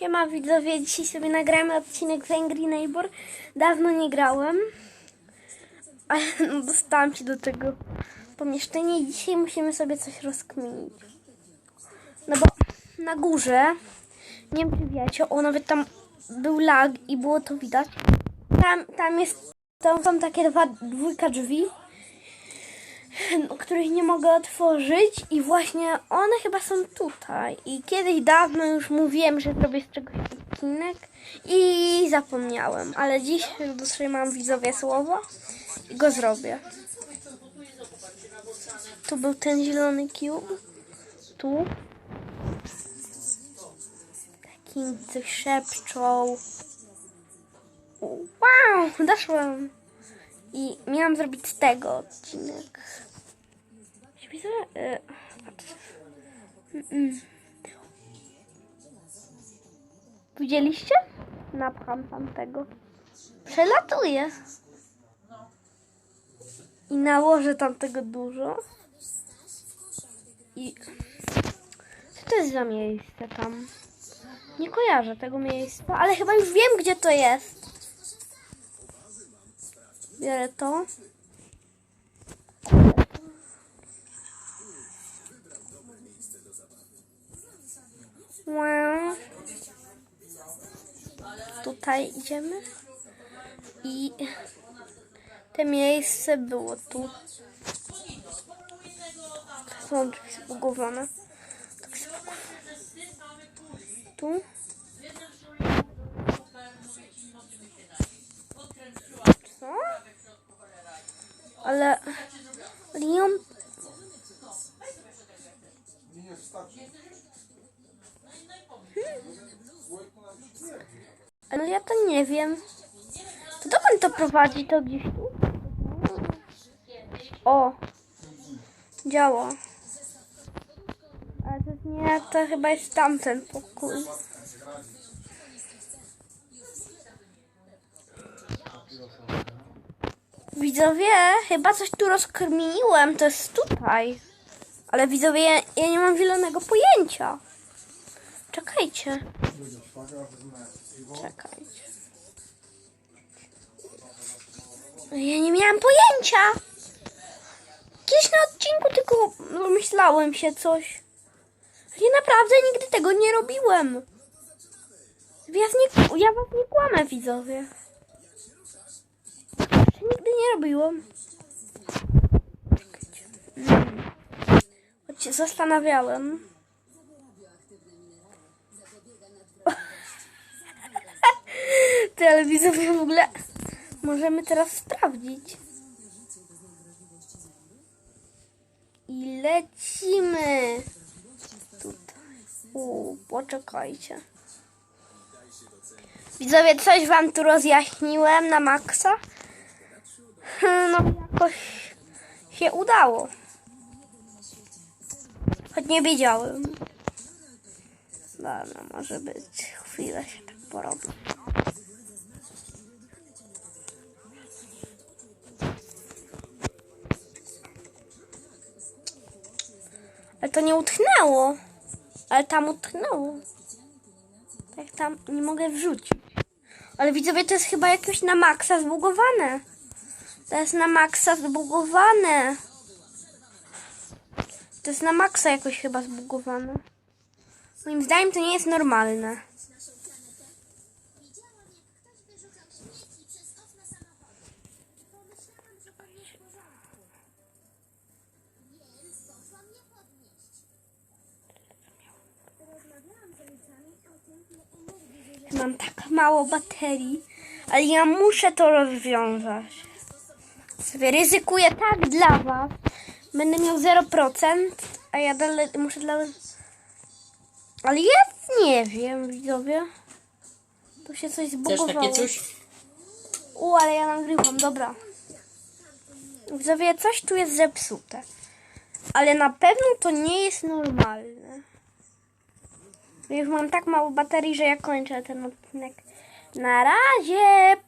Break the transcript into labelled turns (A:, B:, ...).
A: Siema widzowie, dzisiaj sobie nagramy odcinek z Angry Neighbor. Dawno nie grałem, ale no, dostałam się do tego pomieszczenia i dzisiaj musimy sobie coś rozkminić. No bo na górze, nie wiem czy wiecie, o nawet tam był lag i było to widać. Tam, tam jest, tam są takie dwa, dwójka drzwi, których nie mogę otworzyć i właśnie one chyba są tutaj. I kiedyś dawno już mówiłem, że zrobię z czegoś odcinek i zapomniałem, ale dziś dotrzymam widzowie słowo i go zrobię. Tu był ten zielony cube. Tu. Taki coś szepczą. Wow, doszłam. I miałam zrobić z tego odcinek. Widzieliście? Napcham tamtego. Przelatuję. I nałożę tamtego dużo. I... Co to jest za miejsce tam? Nie kojarzę tego miejsca, ale chyba już wiem, gdzie to jest. Biorę to. Tutaj idziemy. I te miejsce było tu. Są drzwi zbugowane. Tak zbugowane. Tu. Co? Ale Leon No ja to nie wiem. To dokąd to prowadzi? To gdzieś tu? O! Działa. Ale to nie, to chyba jest tamten pokój. Widzowie, chyba coś tu rozkminiłem. To jest tutaj. Ale widzowie, ja, ja nie mam zielonego pojęcia. Czekajcie. Czekajcie. Ja nie miałam pojęcia. Kiedyś na odcinku tylko myślałem się coś. Ja naprawdę nigdy tego nie robiłem. Ja, nie, ja was nie kłamę, widzowie. Jeszcze nigdy nie robiłem. Czekajcie. Mm. Choć się zastanawiałem. Ale widzowie w ogóle możemy teraz sprawdzić. I lecimy. Tutaj. U, poczekajcie. Widzowie, coś wam tu rozjaśniłem na maksa. No, jakoś się udało. Choć nie wiedziałem. Dobra, może być. Chwilę się tak porobię. Ale to nie utknęło. Ale tam utknęło. Tak tam nie mogę wrzucić. Ale widzowie, to jest chyba jakoś na maksa zbugowane. To jest na maksa zbugowane. To jest na maksa jakoś chyba zbugowane. Moim zdaniem to nie jest normalne. Mam tak mało baterii, ale ja muszę to rozwiązać. Sobie ryzykuję tak dla was. Będę miał 0%, a ja dalej muszę dla was... Ale ja nie wiem, widzowie. Tu się coś zbugowało.
B: takie coś?
A: U, ale ja nagrywam, dobra. Widzowie, coś tu jest zepsute. Ale na pewno to nie jest normalne. Ja Już mam tak mało baterii, że ja kończę ten odcinek. Na razie!